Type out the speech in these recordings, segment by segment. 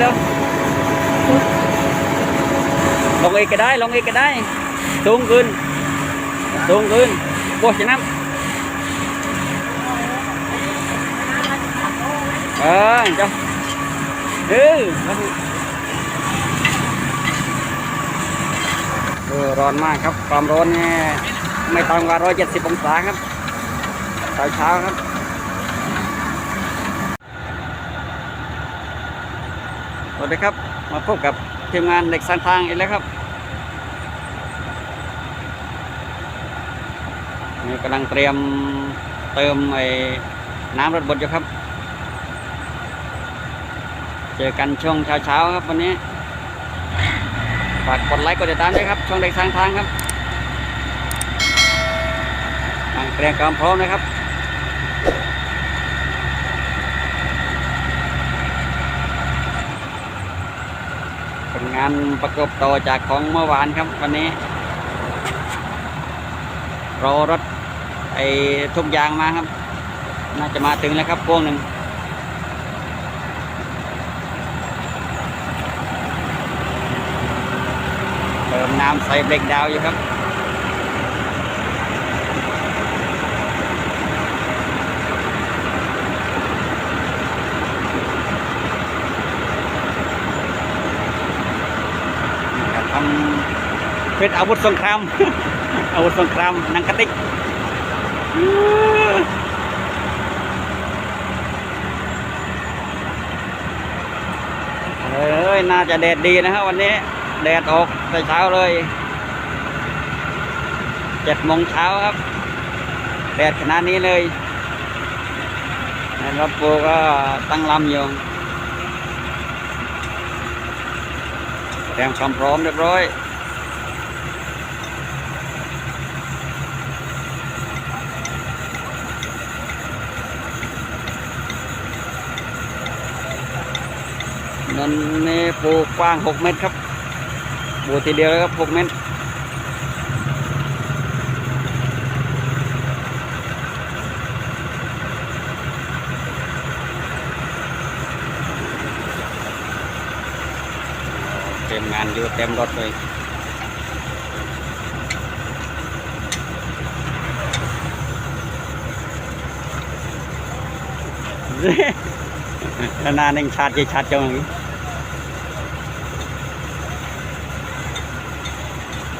เร็วลงอีกก็ได้ลงอีกก็ได้สูงขึ้นสูงขึ้นโบชนะเออจ้ะเออเออร้อนมากครับความร้อนเนี่ยไม่ต่ำกว่า170องศาครับเช้าเช้าครับ วัสดีครับ มาพบกับทีมงานเด็กสร้างทางอีกแล้วครับนี่กำลังเตรียมเติมไอ้น้ำรถบดอยู่ครับ เจอกันช่วงเช้าๆครับวันนี้ ฝากกดไลค์กดติดตามด้วยครับ ช่องเด็กสร้างทางครับกำลังเตรียมความพร้อมนะครับ เป็นงานประกบต่อจากของเมื่อวานครับวันนี้ รอรถไอ้ทุกยางมาครับ น่าจะมาถึงแล้วครับพวงหนึ่งเติมน้ำใส่เบรกดาวอยู่ครับ การทำ เป็นอาวุธสงครามอาวุธสงครามนังกระติกเอ้ยน่าจะแดดดีนะครับวันนี้ แดดออกแต่เช้าเลยเจ็ดโมงเช้าครับ แดดขนาดนี้เลยรถปูก็ตั้งลำอยู่ เตรียมพร้อมเรียบร้อยนันนี่ปลูกกว้าง 6 เมตรครับปลูกทีเดียวแลยครับ 6 เมตร เต็มงานอยู่เต็มรถเลยนานๆเองชาติชาติจังอย่างนี้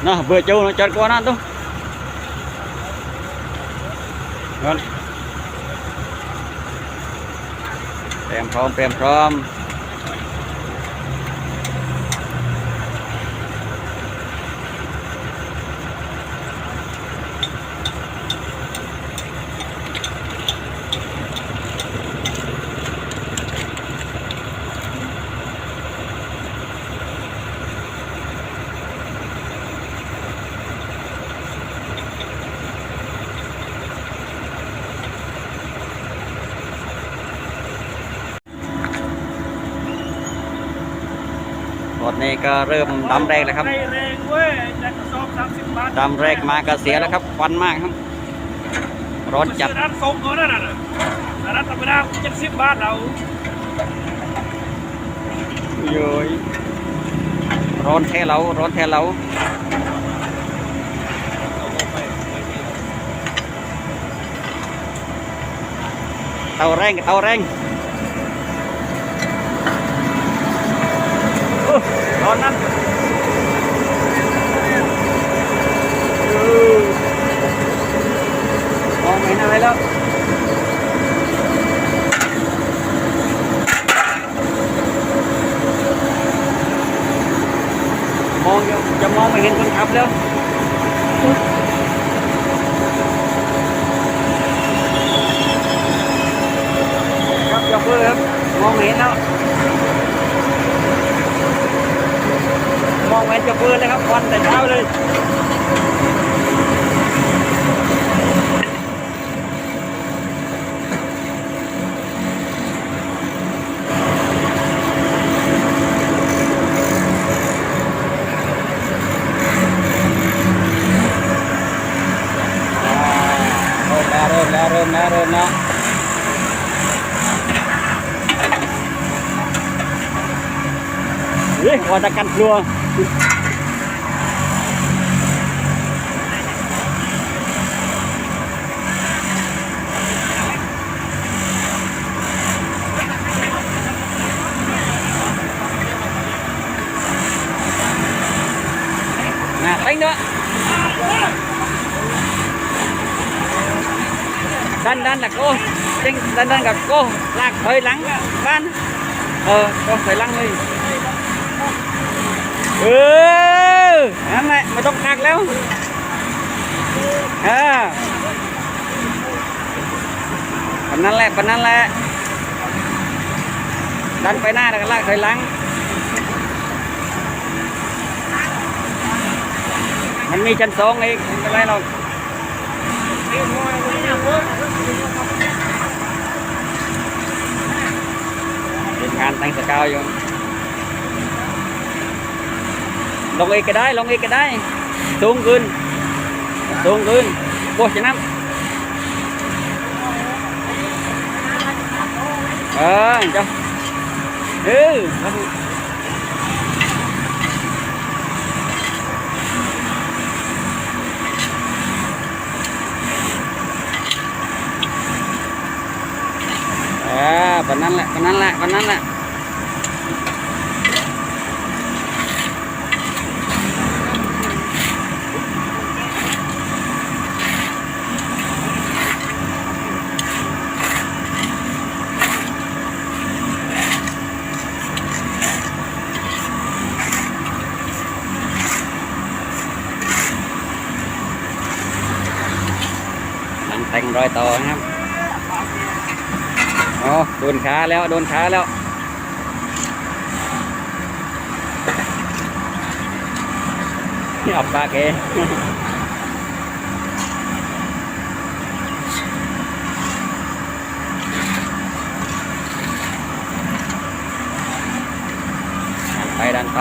เนาะเบื่อจู nó chật qua nó tu ngon เตรียมพร้อมเตรียมพร้อม นี้ก็เริ่มดำแรกแล้วครับในแรงเว้ยแต่กระสอบสามสิบบาทดำแรกมาก็เสียแล้วครับควันมากครับร้อนจัดซื้อร้านส่งเขานั่นน่ะร้านธรรมดาเจ็ดสิบบาทเราโย้ยร้อนแท้เราร้อนแท้เราเตาแรงกับเตาแรง ตอนนั้นอู้มองไม่เห็นอะไรแล้ว มองจะจะมองไม่เห็นคนขับแล้วครับยกมือครับมองไม่เห็นแล้ว มองไม่เห็นจะปืนเลยครับควันแต่เช้าเลยอ่าเริ่มแล้วเริ่มแล้วเริ่มแล้วเริ่มแล้วฮ้ยว่าจะกันกลัว น่ะเต้นด้วยดันดัน là cô Trên ดันดันกับ cô lạc hơi lắng van ờ con phải lăng đi ừ em này mà ต้องหักแล้วเออปนนั้นแหละปนนั้นแหละ ดันไปหน้าแล้วก็ลากถอยหลังมันมีชั้นสองอีกไม่เป็นไรหรอกทีมงานตั้งสกาวอยู่ ลงอีกก็ได้ลงอีกก็ได้สูงขึ้นสูงขึ้นโบชนะเออจ้ะเออเออปนนั้นแหละปนนั้นแหละปนนั้นแหละ อยต่อนะครับโอ้โดนขาแล้วโดนขาแล้วนี่ออกปากเองไปดันไป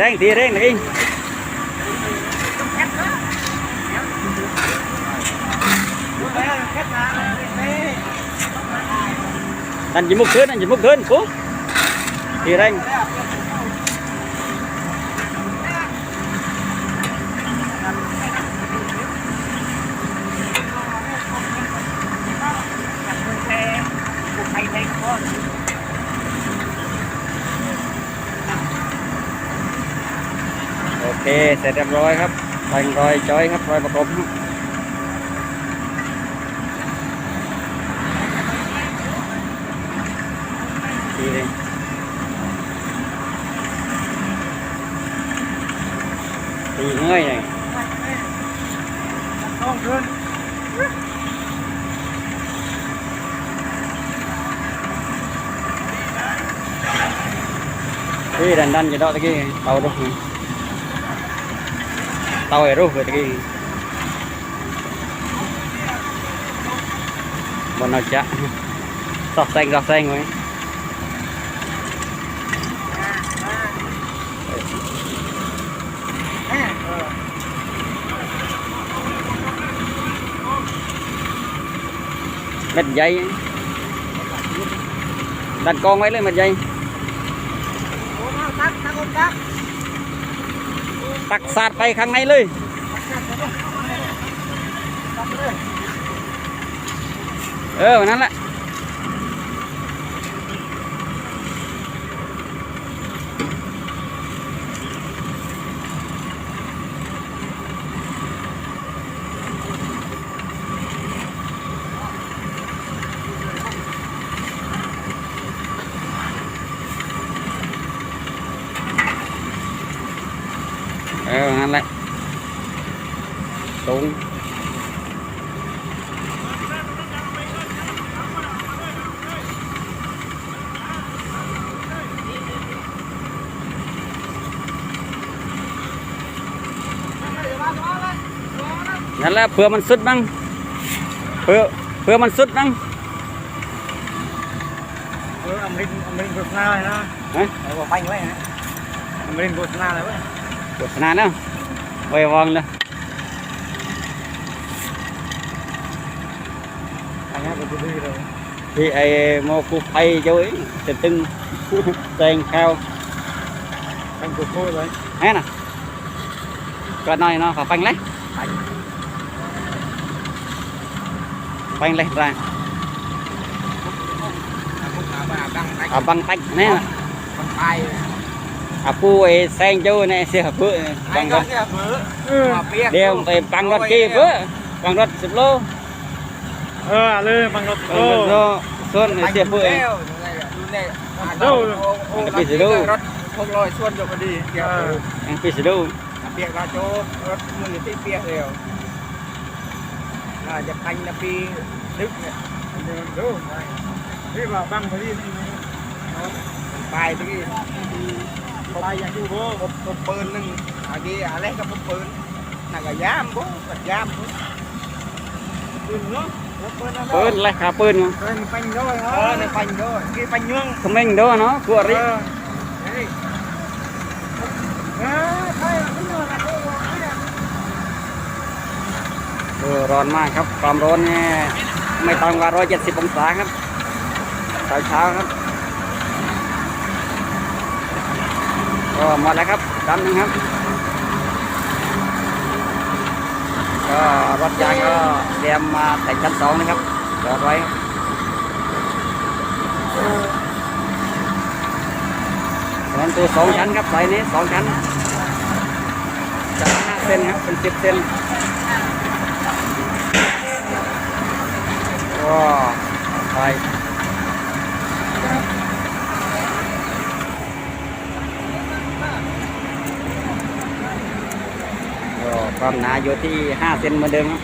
reng tía reng này. Anh chỉ một thứ anh chỉ một thứ cố tía reng rèn. Ok, เสร็จเรียบร้อยครับแต่งรอยจอยครับรอยประกบครับทีนึงทีเงยไงต้องขึ้นทีดันดันจะ đó tadi tàu đó tàu ấy rồi cái bọn nó chạy sọt xanh sọt xanh ấy mệt dây. Đặt con mấy lên mệt dây. Tắt, tắt con tắt. ตักสาดไปข้างในเลยเออนนั้นแหละ เออนั่นแหละสูง นั่นแหละเผื่อมันสุดบ้างเผื่อเผื่อมันสุดบ้างเอออมรินอมรินโฆษณาเลยนะฮะไอ้บอกไปไว้นะอมรินโฆษณาเลยเว้ยโฆษณาเนาะไว้วางเลยอันนี้ก็ดีเลย thì ai mua cục phay cho ấy sẽ tưng tên cao เป็นกูโค้เลย hết nè cái này nó phải phanh lấy phanh lấy ra มึงหามาดั งไป à băng tách nè มันไป à phu ấy sen cho này xe hợp bự ไอ้ bằng ก็ rốt เนี่ยเหมือมาเปียก đeo phải bằng rốt kia bữa bằng rốt xịp lô เออเลยบังรถ bằng rốt do xuân này xe bự ดูเนี่ยดูโอ้มันจะปิดสิดูรถพวกลอยส่วนอยู่พอดีเกี่ยว ăn phi sẽ đâu เปียกราโจรถมือที่เปียกเร็ว น่าจจะพันนาปีนึกเนี่ยเดินดูไปนี่ว่าบังพอดีนี่ไปตะกี้ไปอย่างดูโบ้ผมปืนหนึ่งอันนี้อะไรกับผมปืนน่าก็ยามบ้กัดยามปืนเนาะปืน pơn lấy khá pơn mà เป็นปัญด้วยเออในปัญด้วยกี่ปัญยวง không mình đó nó của เอ rí อเฮ้ยเออใช่ไม่ยอมนะโอ้โหเนี่ย เออร้อนมากครับ ความร้อนเนี่ยไม่ต่ำกว่า 170 องศาครับเช้าเช้าครับ ก็หมดแล้วครับดันหนึ่งครับ ก็รถยางก็เตรียมมาแต่ชั้นสองนะครับจอดไว้ถนนตัวสองชั้นครับสายนี้สองชั้นจากห้าเซนครับเป็นสิบเซน ว้าวไปก็ความหนาอยู่ที่ 5 เซนเหมือนเดิมครับ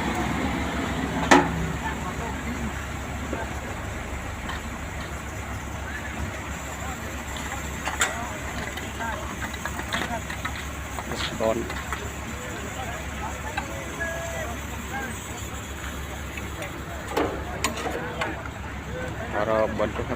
โดนร อนครับ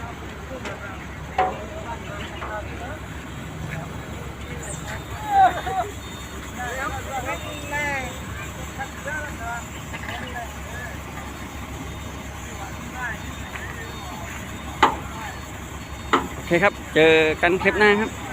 โอเคครับ เจอกันคลิปหน้าครับ